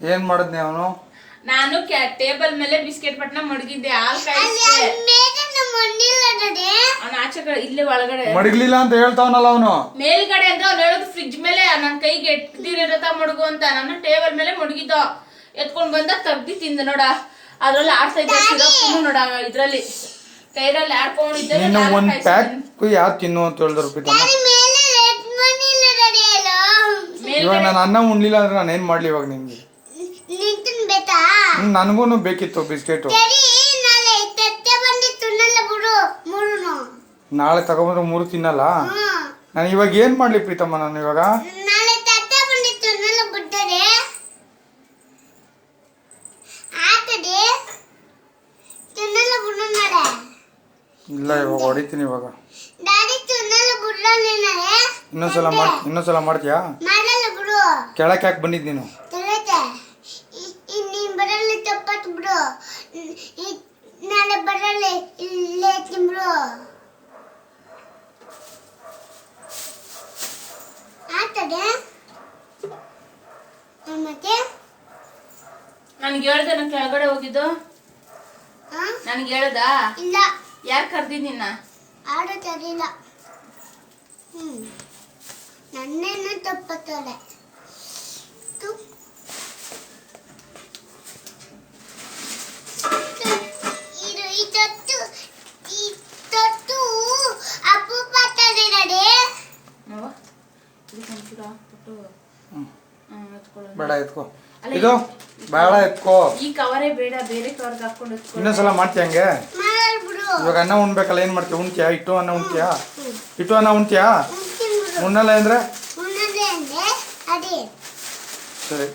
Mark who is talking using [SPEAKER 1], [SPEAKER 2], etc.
[SPEAKER 1] ಏನು ಮಾಡಿದ್ನಿ ಅವನು?
[SPEAKER 2] ನಾನು ಟೇಬಲ್ ಮೇಲೆ ಬಿಸ್ಕೆಟ್ ಪಟ್ನ ಮಡಗಿದ್ದೆ ಹಾಲ್ ಅವ್ನ ಆಚೆ ಕಡೆ ಇಲ್ಲೇ ಒಳಗಡೆ.
[SPEAKER 1] ಮಡಗ್ಲಿಲ್ಲ ಅಂತ ಹೇಳ್ತಾವನಲ್ಲ ಅವನು.
[SPEAKER 2] ಮೇಲ್ಗಡೆ ಅಂದ್ರೆ ಅವ್ನು ಹೇಳೋದು ಫ್ರಿಜ್ ಮೇಲೆ ನನ್ನ ಕೈಗೆ ಎಟ್ದಿರತ ಮಡಗು ಅಂತ. ನಾನು ಟೇಬಲ್ ಮೇಲೆ ಮಡಗಿದ್ದ. ಎತ್ಕೊಂಡ್ ಬಂದ ತಗ್ದಿ ತಿಂದ ನೋಡ. ಅದ್ರಲ್ಲಿ ಆಡ್ತಾ ಇದ್ದ ನೋಡ ಇದ್ರಲ್ಲಿ. ಕೈರಲ್ಲಿ ಆಡ್ಕೊಂಡಿದ್ದೆ
[SPEAKER 1] ನೀನು ಒಂದು ಪ್ಯಾಕ್ ಯಾರು ತಿನ್ನು ಅಂತ ಹೇಳಿದ್ರು ಇವಾಗ ನಾನು ಅನ್ನ ಉಣ್ಲಿಲ್ಲ ಅಂದ್ರೆ ನಾನು ಏನು ಮಾಡಲಿ ಇವಾಗ ನಿಮಗೆ ನನಗೂ ಬೇಕಿತ್ತು ಬಿಸ್ಕೆಟು.
[SPEAKER 3] ನಾಳೆ
[SPEAKER 1] ತಗೊಂಡ್ರೆ ಮೂರು ತಿನ್ನಲ್ಲ? ನಾನು ಇವಾಗ ಏನು ಮಾಡಲಿ ಪ್ರೀತಮ್ಮ ನಾನು ಇವಾಗ? ಇಲ್ಲ ಇವಾಗ ಹೊಡಿತೀನಿ ಇವಾಗ. ಇನ್ನೊಂದ್ಸಲ ಮಾಡ್ ಇನ್ನೊಂದ್ಸಲ ಮಾಡ್ತೀಯಾ? ಕೆಳಕ್ಕೆ ಯಾಕೆ ಬಂದಿದ್ದು ನೀನು
[SPEAKER 3] ತಿಳಿತೆ ನೀನ್ ಬರಲ್ಲ ತಪ್ಪತ್ ಬಿಡು ನಾಳೆ ಬರಲ್ಲ ಇಲ್ಲೇ ತಿಂಬ್ರು. ಆತದೆ ಮತ್ತೆ?
[SPEAKER 2] ನನ್ಗೆ ಹೇಳ್ದೆ ನಾನು ಕೆಳಗಡೆ ಹೋಗಿದ್ದು? ನನ್ಗೆ ಹೇಳ್ದ?
[SPEAKER 3] ಇಲ್ಲ.
[SPEAKER 2] ಯಾರು ಕರ್ದಿದ್ದೀನ
[SPEAKER 3] ಆಡೋ ತರಿಲ್ಲ ಹ್ಮ್. ನನ್ನೇನು ತಪ್ಪತ್ತಲೆ ಇದು ಈ ತೊಟ್ಟು ಈ ತೊಟ್ಟು ಅಪರೂಪ ಆಗ್ತದೆ ನಡೆ
[SPEAKER 2] ನೋವ ಇದಕ್ಕೆ ಒಂಚೂರು ಹಾಕ್ಬಿಟ್ಟು ಎತ್ಕೊಳ್ಳೋಣ.
[SPEAKER 1] ಬೇಡ ಎತ್ಕೋ.
[SPEAKER 2] ಅಲ್ಲ,
[SPEAKER 1] ಇದು ಬೇಡ ಎತ್ಕೋ.
[SPEAKER 2] ಈ ಕವರೇ ಬೇಡ ಬೇರೆ ಕವರ್ಗೆ ಹಾಕೊಂಡು ಎತ್ಕೊಳ್ಳೋಣ.
[SPEAKER 1] ಇನ್ನೊಂದ್ಸಲ ಮಾಡ್ತೀಯ ಹಂಗೆ? ಇವಾಗ ಅನ್ನ ಉಣ್ಬೇಕಲ್ಲ ಏನು ಮಾಡ್ತೀಯ? ಉಣ್ತೀಯಾ? ಇಟ್ಟು ಅನ್ನ ಉಣ್ತೀಯಾ? ಇಟ್ಟು ಅನ್ನ ಉಣ್ತೀಯಾ? ಉಣ್ಣಲ್ಲ ಅಂದ್ರೆ?
[SPEAKER 3] ಉಣ್ಣದೆ ಅಂದ್ರೆ ಅದೇ.
[SPEAKER 1] ಸರಿ.